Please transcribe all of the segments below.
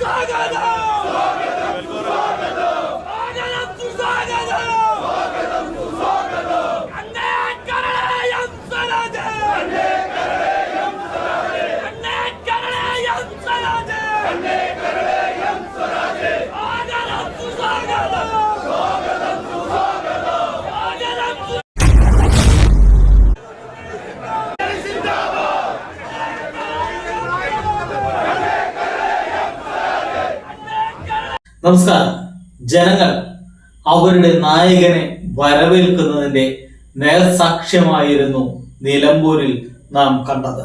哥哥哥 നമസ്കാരം. ജനങ്ങൾ അവരുടെ നായകനെ വരവേൽക്കുന്നതിന്റെ നേർസാക്ഷ്യമായിരുന്നു നിലമ്പൂരിൽ നാം കണ്ടത്.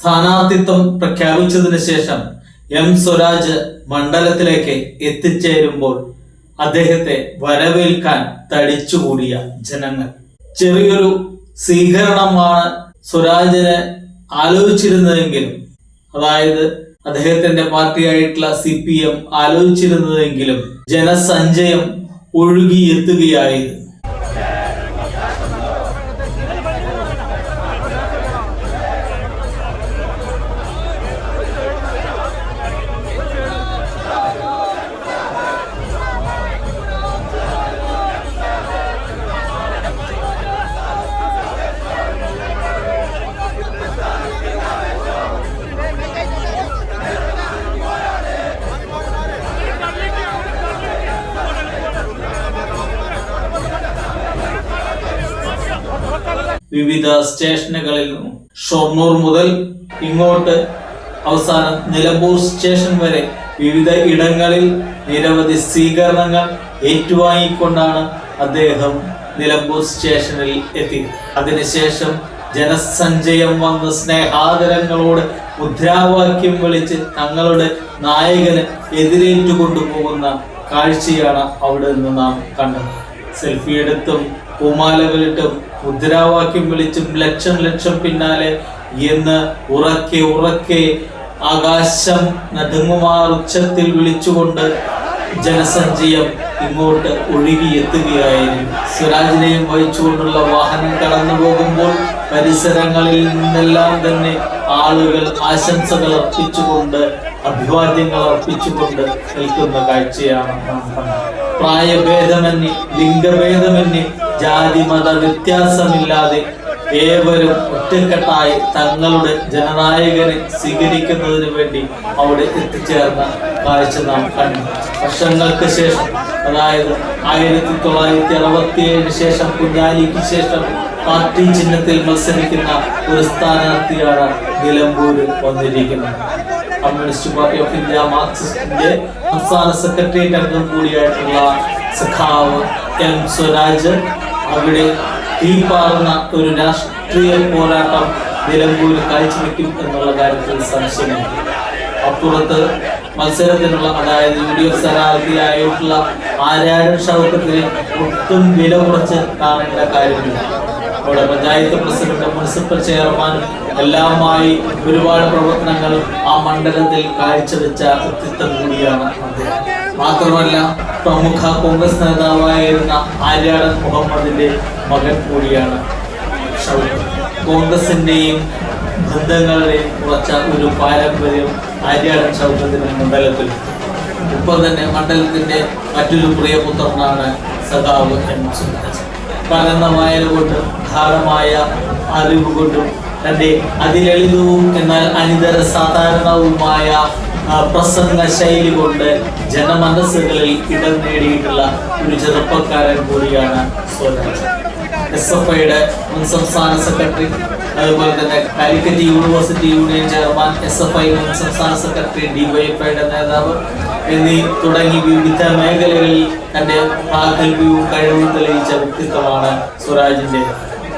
സ്ഥാനാർത്ഥിത്വം പ്രഖ്യാപിച്ചതിന് ശേഷം എം സ്വരാജ് മണ്ഡലത്തിലേക്ക് എത്തിച്ചേരുമ്പോൾ അദ്ദേഹത്തെ വരവേൽക്കാൻ തടിച്ചുകൂടിയ ജനങ്ങൾ. ചെറിയൊരു സ്വീകരണമാണ് സ്വരാജിന് ആലോചിച്ചിരുന്നതെങ്കിലും അതായത് അദ്ദേഹത്തിന്റെ പാർട്ടിയായിട്ടുള്ള സി പി എം ആലോചിച്ചിരുന്നതെങ്കിലും ജനസഞ്ചയം ഒഴുകിയെത്തുകയായിരുന്നു. വിവിധ സ്റ്റേഷനുകളിൽ ഷൊർണൂർ മുതൽ ഇങ്ങോട്ട് അവസാനം നിലമ്പൂർ സ്റ്റേഷൻ വരെ വിവിധ ഇടങ്ങളിൽ നിരവധി സ്വീകരണങ്ങൾ ഏറ്റുവാങ്ങിക്കൊണ്ടാണ് അദ്ദേഹം നിലമ്പൂർ സ്റ്റേഷനിൽ എത്തി അതിനുശേഷം ജനസഞ്ചയം വന്ന് സ്നേഹാദരങ്ങളോട് മുദ്രാവാക്യം വിളിച്ച് തങ്ങളുടെ നായകനെ എതിരേറ്റു കൊണ്ടുപോകുന്ന കാഴ്ചയാണ് അവിടെ നിന്ന് നാം കണ്ടത്. സെൽഫി എടുത്തും പൂമാലകളിട്ടും മുദ്രാവാക്യം വിളിച്ചും ലക്ഷം ലക്ഷം പിന്നാലെ എന്ന് ഉറക്കെ ഉറക്കെ ആകാശം നടുങ്ങുമാർ ഉച്ചത്തിൽ വിളിച്ചുകൊണ്ട് ജനസഞ്ചയം ഇങ്ങോട്ട് ഒഴുകിയെത്തുകയായിരുന്നു. സ്വരാജിനെയും വഹിച്ചുകൊണ്ടുള്ള വാഹനം കടന്നു പോകുമ്പോൾ പരിസരങ്ങളിൽ നിന്നെല്ലാം തന്നെ ആളുകൾ ആശംസകൾ അർപ്പിച്ചുകൊണ്ട് അഭിവാദ്യങ്ങൾ അർപ്പിച്ചുകൊണ്ട് നിൽക്കുന്ന കാഴ്ചയാണ് നാം കണ്ടത്. ജാതി മത വ്യത്യാസമില്ലാതെ ഏവരും ഒറ്റക്കെട്ടായി തങ്ങളുടെ ജനനായകനെ സ്വീകരിക്കുന്നതിന് വേണ്ടി അവിടെ എത്തിച്ചേർന്ന കാഴ്ച നാം കണ്ടു. വർഷങ്ങൾക്ക് ശേഷം അതായത് ആയിരത്തി തൊള്ളായിരത്തി അറുപത്തി ഏഴിന് ശേഷം കുഞ്ഞാലിക്ക് ശേഷം പാർട്ടി ചിഹ്നത്തിൽ മത്സരിക്കുന്ന ഒരു സ്ഥാനാർത്ഥിയാണ് നിലമ്പൂർ വന്നിരിക്കുന്നത്. കമ്മ്യൂണിസ്റ്റ് പാർട്ടി ഓഫ് ഇന്ത്യ മാർക്സിസ്റ്റിന്റെ സംസ്ഥാന സെക്രട്ടേറിയറ്റ് അംഗം കൂടിയായിട്ടുള്ള സഖാവ് എം സ്വരാജ് അവിടെ തീപ്പാറുന്ന ഒരു രാഷ്ട്രീയ പോരാട്ടം നിലമ്പൂര് കാഴ്ചവെക്കും എന്നുള്ള കാര്യത്തിൽ സംശയമില്ല. അപ്പുറത്ത് മത്സരത്തിനുള്ള അതായത് യു ഡി എഫ് സ്ഥാനാർത്ഥിയായിട്ടുള്ള ആരാരും ഷൗക്കത്തിന് ഒട്ടും വില കുറച്ച് കാണേണ്ട കാര്യമില്ല. അവിടെ പഞ്ചായത്ത് പ്രസിഡന്റ് മുനിസിപ്പൽ ചെയർമാനും എല്ലാമായി ഒരുപാട് പ്രവർത്തനങ്ങൾ ആ മണ്ഡലത്തിൽ കാഴ്ചവെച്ച വ്യക്തിത്വം കൂടിയാണ് അദ്ദേഹം. മാത്രമല്ല പ്രമുഖ കോൺഗ്രസ് നേതാവായിരുന്ന ആര്യാടൻ മുഹമ്മദിന്റെ മകൻ കൂടിയാണ് കോൺഗ്രസിന്റെയും ബന്ധങ്ങളുടെയും കുറച്ച ഒരു പാരമ്പര്യം ആര്യാടൻ ഷൗക്കത്തിന്റെ മണ്ഡലത്തിൽ. ഇപ്പൊ തന്നെ മണ്ഡലത്തിന്റെ മറ്റൊരു പ്രിയപുത്രനാണ് സഖാവ് എം പരന്ന വായന കൊണ്ടും ധാരമായ അറിവ് കൊണ്ടും തന്റെ അതിലളിതവും എന്നാൽ അനിതര സാധാരണവുമായ പ്രസംഗ ശൈലി കൊണ്ട് ജനമനസ്സുകളിൽ ഇടം നേടിയിട്ടുള്ള ഒരു ചെറുപ്പക്കാരൻ കൂടിയാണ് സ്വരാജ് എസ് എഫ് ഐയുടെ മുൻ സംസ്ഥാന സെക്രട്ടറി അതുപോലെ തന്നെ Calicut university union chairman S F I മുൻ സംസ്ഥാന സെക്രട്ടറി ഡിവൈഎഫ്ഐയുടെ നേതാവ് എന്നീ തുടങ്ങി വിവിധ മേഖലകളിൽ തന്റെ പ്രാഗൽഭ്യവും കഴിവും തെളിയിച്ച വ്യക്തിത്വമാണ് സ്വരാജിന്റെ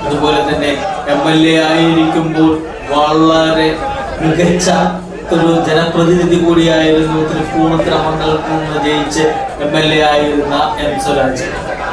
അതുപോലെ തന്നെ എം എൽ എ ആയിരിക്കുമ്പോൾ വളരെ മികച്ച ഒരു ജനപ്രതിനിധി കൂടിയായിരുന്നു തൃപ്പൂണിത്തുറ മണ്ഡലത്തിൽ നിന്ന് ജയിച്ച് എം എൽ എ ആയിരുന്ന എം സ്വരാജ്.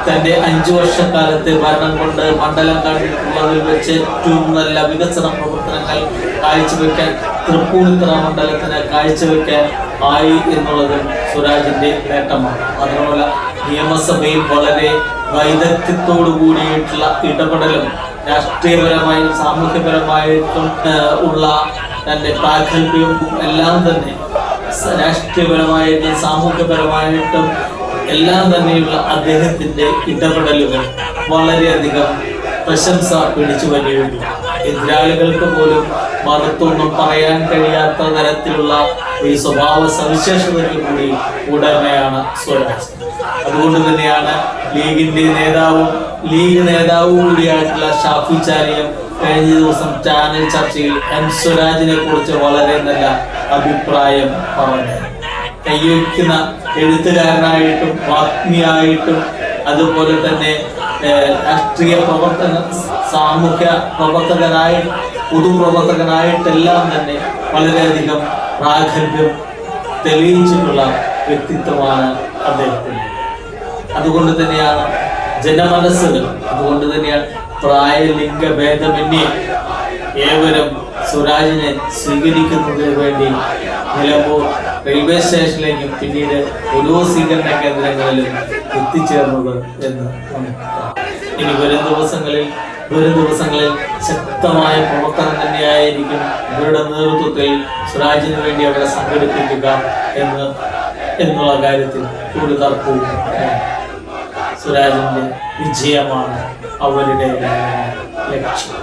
തന്റെ അഞ്ചു വർഷക്കാലത്തെ ഭരണം കൊണ്ട് മണ്ഡലം കണ്ടിട്ടുള്ളതിൽ വെച്ച് ഏറ്റവും നല്ല വികസന പ്രവർത്തനങ്ങൾ കാഴ്ചവെക്കാൻ തൃപ്പൂണിത്തുറ മണ്ഡലത്തിന് കാഴ്ചവെക്കാൻ ആയി എന്നുള്ളത് സ്വരാജിന്റെ നേട്ടമാണ്. അതുപോലെ നിയമസഭയിൽ വളരെ വൈദഗ്ധ്യത്തോടു കൂടിയിട്ടുള്ള ഇടപെടലും രാഷ്ട്രീയപരമായും സാമൂഹ്യപരമായിട്ടും ഉള്ള തന്റെ പ്രാഗൽഭ്യവും എല്ലാം തന്നെ രാഷ്ട്രീയപരമായിട്ടും സാമൂഹ്യപരമായിട്ടും എല്ലാം തന്നെയുള്ള അദ്ദേഹത്തിന്റെ ഇടപെടലുകൾ വളരെയധികം പ്രശംസ പിടിച്ചു വരികയുള്ളൂ എതിരാളികൾക്ക് പോലും മറുത്തൊന്നും പറയാൻ കഴിയാത്ത തരത്തിലുള്ള ഒരു സ്വഭാവ സവിശേഷതയ്ക്ക് കൂടി ഉടമയാണ് സ്വരാജ്. അതുകൊണ്ട് തന്നെയാണ് ലീഗിന്റെ നേതാവും ലീഗ് നേതാവും കൂടിയായിട്ടുള്ള ഷാഫി ചാരിയും കഴിഞ്ഞ ദിവസം ചാനൽ ചർച്ചയിൽ എം സ്വരാജിനെ കുറിച്ച് വളരെ നല്ല അഭിപ്രായം പറഞ്ഞു. കൈവയ്ക്കുന്ന എഴുത്തുകാരനായിട്ടും വാഗ്മിയായിട്ടും അതുപോലെ തന്നെ രാഷ്ട്രീയ പ്രവർത്തന സാമൂഹ്യ പ്രവർത്തകനായി പൊതുപ്രവർത്തകനായിട്ടെല്ലാം തന്നെ വളരെയധികം പ്രാഗൽഭ്യം തെളിയിച്ചിട്ടുള്ള വ്യക്തിത്വമാണ് അദ്ദേഹത്തിന്. അതുകൊണ്ട് തന്നെയാണ് ജനമനസ്സുകൾ അതുകൊണ്ട് തന്നെയാണ് പ്രായ ലിംഗ ഭേദമന്യേ ഏവരും സ്വരാജിനെ സ്വീകരിക്കുന്നതിന് വേണ്ടി നിലമ്പൂർ റെയിൽവേ സ്റ്റേഷനിലേക്കും പിന്നീട് ഓരോ സ്വീകരണ കേന്ദ്രങ്ങളിലും എത്തിച്ചേർന്നത് എന്ന് ഇനി വരും ദിവസങ്ങളിൽ വരും ദിവസങ്ങളിൽ ശക്തമായ പ്രവർത്തനം തന്നെയായിരിക്കും ഇവരുടെ നേതൃത്വത്തിൽ സ്വരാജിന് വേണ്ടി അവരെ സംഘടിപ്പിക്കുക എന്ന് എന്നുള്ള കാര്യത്തിൽ ഒരു തർക്കവും ഇല്ല. സ്വരാജിന്റെ വിജയമാണ് അവരുടെ ലക്ഷ്യം